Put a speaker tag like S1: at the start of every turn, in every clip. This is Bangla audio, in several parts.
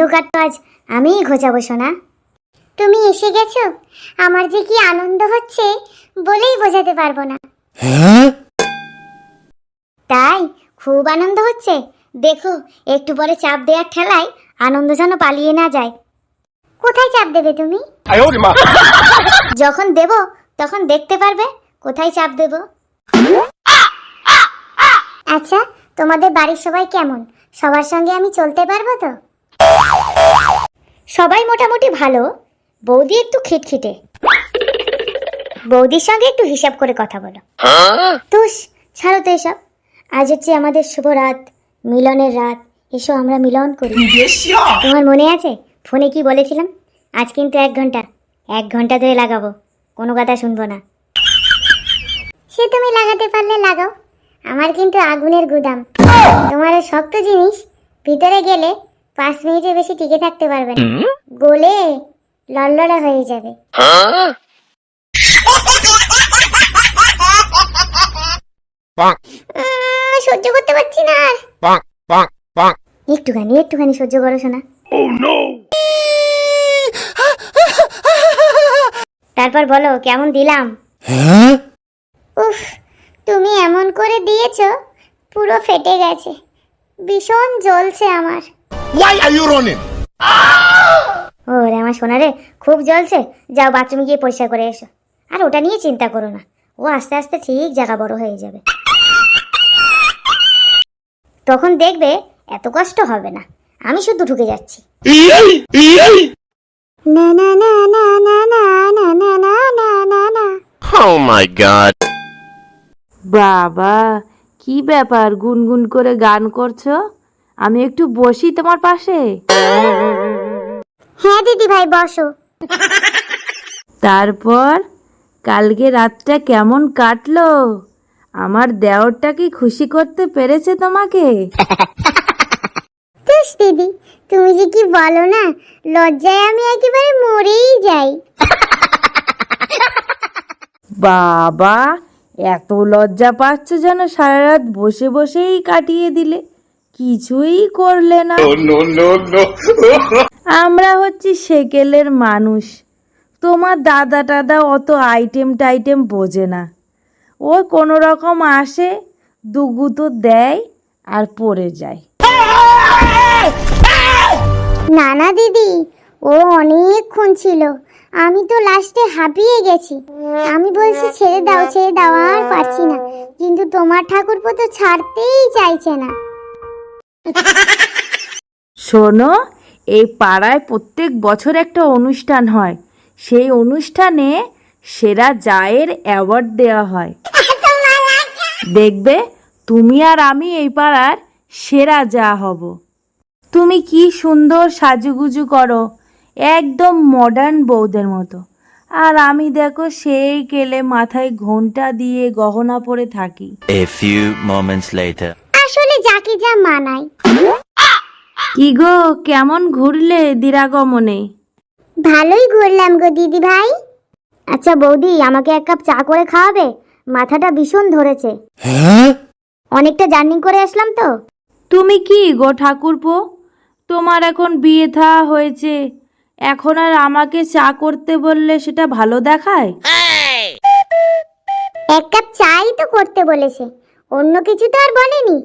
S1: অন্ধকার তো আজ আমিই ঘোচাবো সোনা। তুমি এসে গেছো? আমার যে কি আনন্দ হচ্ছে বলেই বোঝাতে পারব না। হ্যাঁ? তাই খুব আনন্দ হচ্ছে। দেখো একটু পরে চাপ দেওয়ার ঠেলায় আনন্দ যেন পালিয়ে না যায়। কোথায় চাপ দেবে তুমি? যখন দেব তখন দেখতে পারবে কোথায় চাপ দেব। আচ্ছা তোমাদের বাড়ির সবাই কেমন? সবার সঙ্গে আমি চলতে পারব তো? সবাই মোটামুটি ভালো। বৌদি একটু খিটখিটে। বৌদির সঙ্গে একটু হিসাব করে কথা বলো। তুস ছাড়ো তো এসব। আজ হচ্ছে আমাদের শুভ রাত মিলনের রাত। এসো আমরা মিলন করি। তোমার মনে আছে? ফোনে কি বলেছিলাম? আজ কিন্তু এক ঘণ্টা। এক ঘণ্টা ধরে লাগাবো। কোনো কথা শুনব না। সে তুমি লাগাতে পারলে লাগাও। আমার কিন্তু আগুনের গুদাম। তোমার শক্ত জিনিস ভিতরে গেলে পাঁচ মিনিটের বেশি টিকে থাকতে পারবে না। গলে লড়লড়া হয়ে যাবে। সহ্য করতে পারছি না. একটুখানি একটুখানি সহ্য করো শোনা তারপর বলো কেমন দিলাম? উফ তুমি এমন করে দিয়েছ পুরো ফেটে গেছে। ভীষণ জ্বলছে আমার।
S2: Why are you running?
S1: ও রে আমার সোনা রে খুব জ্বলছে যাও বাথরুমে গিয়ে পরিষ্কার করে এসো আর ওটা নিয়ে চিন্তা করো না ও আস্তে আস্তে ঠিক জায়গা বড় হয়ে যাবে তখন দেখবে এত কষ্ট হবে না আমি শুধু ঢুকে যাচ্ছি না না না না না না না না না না না না
S2: Oh my god.
S3: বাবা কি ব্যাপার গুনগুন করে গান করছ আমি একটু বসি তোমার পাশে।
S1: হ্যাঁ দিদি ভাই বসো।
S3: তারপর কালকে রাতটা কেমন কাটলো? আমার দেওরটা কি খুশি করতে পেরেছে তোমাকে?
S1: তুস দিদি তুমি যে কি বলো না লজ্জায় আমি একেবারে মরেই যাই।
S3: বাবা এত লজ্জা পাচ্ছ যেন সারা রাত বসে বসেই কাটিয়ে দিলে। কিছুই করলে না. আমরা হচ্ছি সেকেলের মানুষ। তোমার দাদা টাদা অত আইটেম টাইটেম বোঝে না। ও কোনো রকম আসে দুগুতো দেয় আর পড়ে যায়।
S1: না না দিদি ও অনেকক্ষণ ছিল। আমি তো লাস্টে হাঁপিয়ে গেছি। আমি বলছি ছেড়ে দাও ছেড়ে দাও আর পারছি না। কিন্তু তোমার ঠাকুরপো তো ছাড়তেই চাইছে না।
S3: শোনো, এই পাড়ায় প্রত্যেক বছর একটা অনুষ্ঠান হয়। সেই অনুষ্ঠানে সেরা জায়ের অ্যাওয়ার্ড দেওয়া হয়। দেখবে, তুমি আর আমি এই পাড়ার সেরা যা হব। তুমি কি সুন্দর সাজুগুজু করো, একদম মডার্ন বউদের মতো। আর আমি দেখো সেই কেলে মাথায় ঘোমটা দিয়ে গহনা পরে থাকি।
S4: A few moments later.
S1: আসলে যাকে যা মানায়।
S3: কি গো কেমন ঘুরলে দিরাগমনে?
S1: ভালোই ঘুরলাম গো দিদি ভাই। আচ্ছা বৌদি আমাকে এক কাপ চা করে খাওয়াবে? মাথাটা ভীষণ ধরেছে। অনেকটা জার্নি করে আসলাম তো।
S3: তুমি কি গো ঠাকুরপো? তোমার এখন বিয়ে থা হয়েছে। এখন আর আমাকে চা করতে বললে সেটা ভালো দেখায়?
S1: এক কাপ চাই তো করতে বলেছে। অন্য কিছু তো আর বলেনি।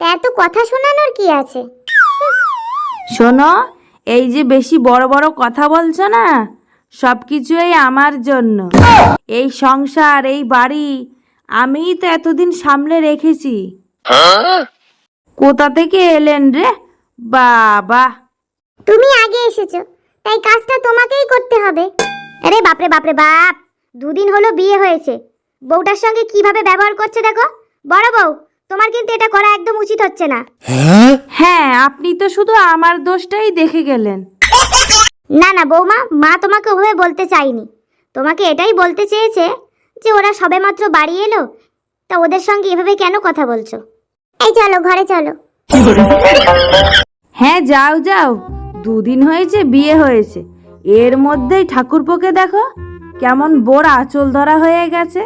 S1: তা এত কথা শোনানোর কি আছে?
S3: শোনো এই যে বেশি বড় বড় কথা বলছো না সব কিছুই আমার জন্য। এই সংসার এই বাড়ি আমিই তো এতদিন সামলে রেখেছি। কোথা থেকে এলেন রে? বাবা।
S1: তুমি আগে এসেছ তাই কাজটা তোমাকেই করতে হবে। আরে বাপরে বাপরে বাপ দুদিন হলো বিয়ে হয়েছে। বউটার সঙ্গে কীভাবে ব্যবহার করছে দেখো। বড় বউ তোমার কিন্তু এটা করা একদম উচিত হচ্ছে না।
S3: হ্যাঁ? আপনি তো শুধু আমার দোষটাই দেখে গেলেন।
S1: না না বৌমা মা তোমাকে ওভাবে বলতে চাইনি তোমাকে এটাই বলতে চেয়েছে যে ওরা সবেমাত্র বাড়ি এলো তা ওদের সঙ্গে এভাবে কেন কথা বলছো? এই চলো ঘরে চলো।
S3: হ্যাঁ যাও যাও। দুদিন হয়েছে বিয়ে হয়েছে। এর মধ্যেই ঠাকুরপোকে দেখো কেমন বোর আঁচল ধরা হয়ে গেছে।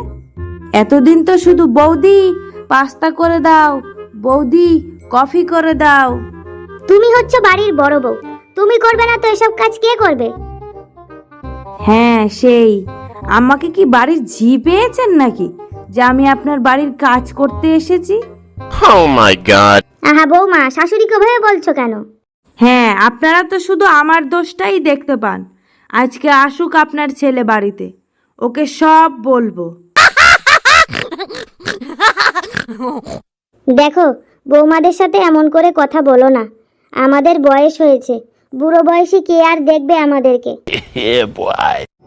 S3: এতদিন তো শুধু বৌদি পাস্তা করে দাও। বৌদি কফি করে দাও।
S1: তুমি হচ্ছে বাড়ির বড় বউ। তুমি করবে না তো এসব কাজ কে করবে?
S3: হ্যাঁ সেই। আমাকে কি বাড়ির ঝি পেয়েছেন নাকি? যে আমি আপনার বাড়ির কাজ করতে এসেছি?
S2: Oh my god.
S1: আহা বৌমা শাশুড়িকে ভয়ে বলছো কেন?
S3: হ্যাঁ আপনারা তো শুধু আমার দোষটাই দেখতে পান। আজকে আসুক আপনার ছেলে বাড়িতে। ওকে সব বলব।
S1: দেখো বৌমাদের সাথে এমন করে কথা বলো না। আমাদের বয়স হয়েছে। বুড়ো বয়সে কে আর দেখবে আমাদেরকে?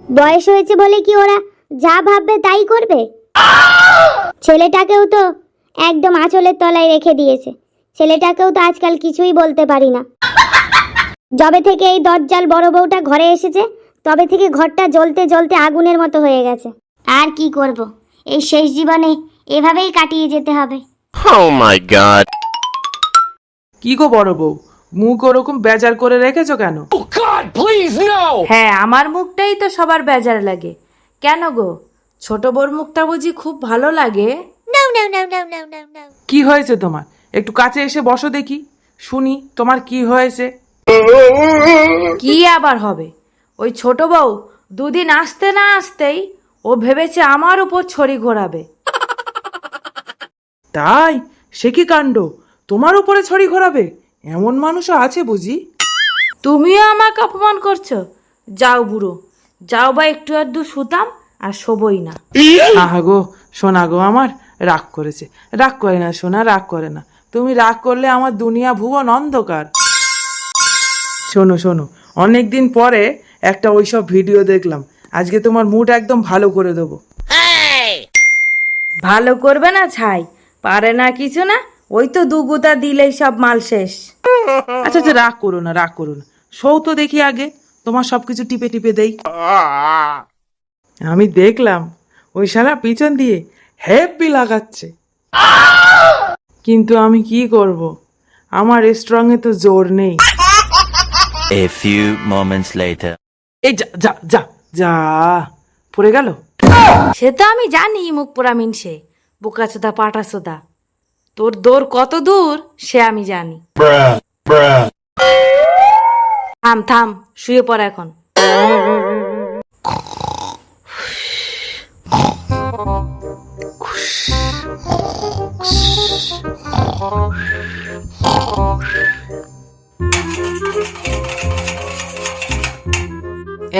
S1: বয়স হয়েছে বলে কি ওরা যা ভাববে তাই করবে? ছেলেটাকেও তো একদম আঁচলের তলায় রেখে দিয়েছে। ছেলেটাকেও তো আজকাল কিছুই বলতে পারি না। যবে থেকে এই দরজাল বড় বউটা ঘরে এসেছে তবে থেকে ঘরটা জ্বলতে জ্বলতে আগুনের মতো হয়ে গেছে। আর কি করব? এই শেষ জীবনে এভাবেই কাটিয়ে যেতে হবে।
S2: Oh my god.
S5: কি গো বড় বউ? মুখ ওরকম বেজার করে রেখেছো কেন?
S3: হ্যাঁ আমার মুখটাই তো সবার বেজার লাগে। কেন গো? ছোট বোর মুখটা বুঝি খুব ভালো লাগে।
S5: কি হয়েছে তোমার? একটু কাছে এসে বসো দেখি। শুনি তোমার কি হয়েছে?
S3: কি আবার হবে? ওই ছোট বউ দুদিন আসতে না আসতেই ও ভেবেছে আমার উপর ছড়ি ঘোরাবে।
S5: তাই? সে কি কাণ্ড? তোমার উপরে ছড়ি ঘোরাবে। এমন মানুষও আছে বুঝি।
S3: তুমিও আমাকে অপমান করছ। যাও বুড়ো যাও বা একটু আধটু শুতাম আর শোবই না।
S5: আহা গো সোনা গো আমার রাগ করেছে। রাগ করে না সোনা রাগ করে না। তুমি রাগ করলে আমার দুনিয়া ভুবন অন্ধকার। শোনো শোনো অনেকদিন পরে একটা ওইসব ভিডিও দেখলাম। আজকে তোমার মুড একদম ভালো করে দেবো।
S3: ভালো করবে না ছাই। পারে না কিছু না ওই তো দুগুতা দিলেই সব মাল শেষ।
S5: আচ্ছা আচ্ছা রাগ করো না রাগ করো না। শো তো দেখি আগে তোমার সবকিছু টিপে টিপে দেই। আমি দেখলাম ওই শালা পিছন দিয়ে হ্যাপি লাগাচ্ছে। কিন্তু আমি কি করব? আমার স্ট্রং এ তো জোর নেই।
S4: A few moments later.
S5: এই যা যা যা যা পড়ে গেল?
S3: সে তো আমি জানি মুখ পোড়া মিনসে। বোকাচোদা পাটাচোদা। তোর দৌড় কত দূর, সে আমি জানি। থাম থাম, শুয়ে পড় এখন।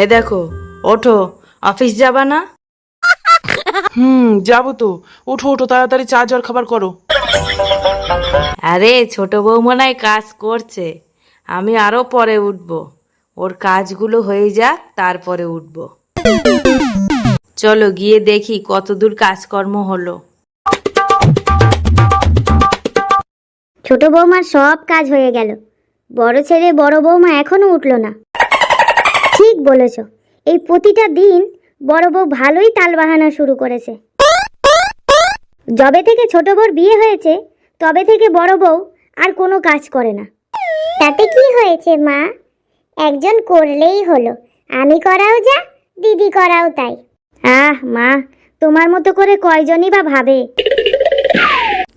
S3: এ দেখো, ওঠো, অফিস যাবা না?
S5: হুম যাব তো। ওঠো ওঠো তাড়াতাড়ি চা জল খাবার করো।
S3: আরে ছোট বৌমনায় কাজ করছে। আমি আরও পরে উঠব। ওর কাজগুলো হয়ে যাক তারপরে উঠব। চলো গিয়ে দেখি কতদূর কাজকর্ম হলো।
S1: ছোট বৌমার সব কাজ হয়ে গেল। বড় ছেলে বড় বৌমা এখনও উঠল না। ঠিক বলেছ। এই প্রতিটা দিন বড় বউ ভালোই তাল বাহানা শুরু করেছে। যবে থেকে ছোট বউর বিয়ে হয়েছে, তবে থেকে বড় বউ আর কোনো কাজ করে না। তাতে কি হয়েছে, মা? একজন করলেই হলো। আমি করাও যা, দিদি করাও তাই। আহ, মা, তোমার মতো করে কয়জনই বা ভাবে?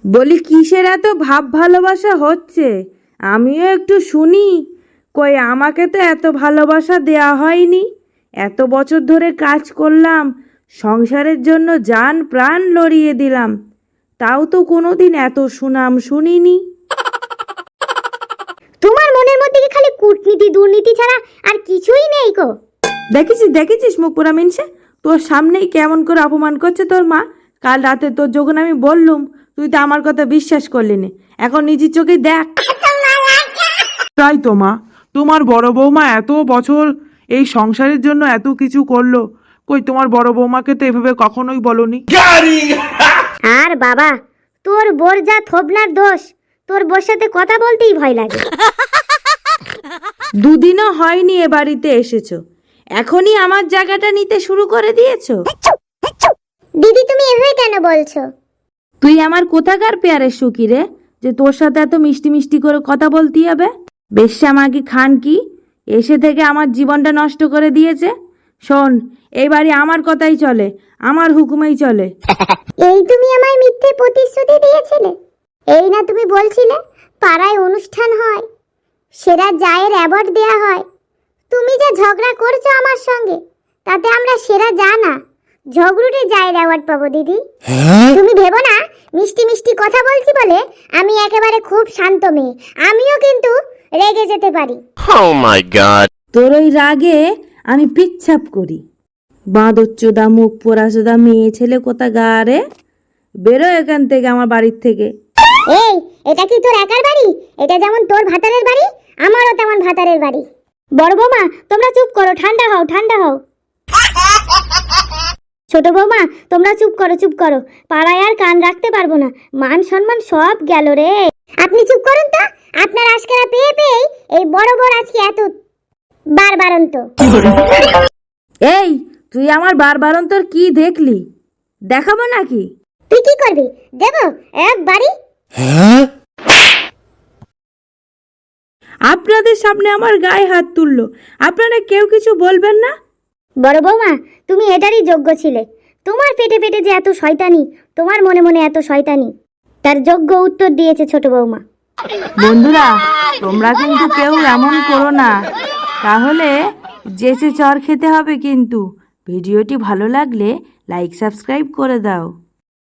S3: বলি, কিসের এত ভাব ভালোবাসা হচ্ছে? আমিও একটু শুনি। কই, আমাকে তো এত ভালোবাসা দেয়া হয়নি। এত বছর ধরে কাজ করলাম সংসারের জন্য যান প্রাণ লড়িয়ে দিলাম। তাও তো কোনোদিন এত সুনাম শুনিনি।
S1: তোমার মনের মধ্যে কি খালি কূটনীতি দুর্নীতি ছাড়া আর কিছুই নেই গো?
S3: দেখেছিস দেখেছিস মুখ পোড়া মিনসে? তোর সামনেই কেমন করে অপমান করছে তোর মা? কাল রাতে তোর যখন আমি বললুম তুই তো আমার কথা বিশ্বাস করলি না। এখন নিজের চোখে দেখ।
S5: তাই তো মা তোমার বড় বৌমা এত বছর এই সংসারের জন্য এত কিছু করল। কই তোমার বড় বৌমাকে তো এভাবে কখনোই বলনি?
S1: আর বাবা তোর বোর যা থবনার দোষ। তোর বোর সাথে কথা বলতেই ভয় লাগে।
S3: দুদিনও হয়নি এ বাড়িতে এসেছ। এখনই আমার জায়গাটা নিতে শুরু করে দিয়েছ?
S1: দিদি তুমি এভাবে কেন বলছো?
S3: তুই আমার কোথাকার পেয়ারের সুখী রে? যে তোর সাথে এত মিষ্টি মিষ্টি করে কথা বলতে হবে? বেশ্যা আমাকে খান কি? এসে থেকে আমার জীবনটা নষ্ট করে দিয়েছে? শোন এই বাড়ি আমার কথাই চলে আমার হুকুমেই চলে।
S1: এই তুমি আমায় মিথ্যে প্রতিশ্রুতি দিয়েছিলে? এই না তুমি বলছিলে পাড়ায় অনুষ্ঠান হয় সেরা জায়ের অ্যাওয়ার্ড দেয়া হয়। তুমি যে ঝগড়া করছ আমার সঙ্গে তাতে আমরা সেরা যা না ঝগড়ুটে জায়ের অ্যাওয়ার্ড পাবো দিদি। তুমি ভেবো না মিষ্টি মিষ্টি কথা বলছি বলে আমি একেবারে খুব শান্ত মেয়ে আমিও কিন্তু রেগে যেতে পারি।
S2: ও মাই গড
S3: তোর ওই রাগে আমি পিচ্ছাপ করি। বাঁদর চোদা মুখ পোড়া চোদা মেয়ে ছেলে কোথা গা রে বেরো এখান থেকে আমার বাড়ির থেকে।
S1: এই এটা কি তোর একার বাড়ি? এটা যেমন তোর ভাতারের বাড়ি আমারও তেমন ভাতারের বাড়ি। বড় বৌমা তোমরা চুপ করো ঠান্ডা হও ঠান্ডা হও। ছোট বৌমা তোমরা চুপ করো চুপ করো। পাড়ায় আর কান রাখতে পারব না। মান সম্মান সব গেল রে। আপনি চুপ করুন তো। আপনার আজকেরা পেয়ে পেয়ে এই বড় বড় আজকে এত বারবারন্ত
S3: এই তুই আমার বারবারন্তর কি দেখলি? দেখাবো নাকি?
S1: তুই কি করবি? দেব এক বাড়ি
S3: আপনাদের সামনে আমার গায়ে হাত তুললো। আপনারা কেউ কিছু বলবেন না?
S1: বড় বৌমা, তুমি এটারই যোগ্য ছিলে। তোমার পেটে পেটে যে এত শয়তানি, তোমার মনে মনে এত শয়তানি। তার যোগ্য উত্তর দিয়েছে ছোট বৌমা।
S3: বন্ধুরা, তোমরা কিন্তু কেউ এমন করো না। তাহলে জেসে চর খেতে হবে কিন্তু। ভিডিওটি ভালো লাগলে লাইক, সাবস্ক্রাইব করে দাও।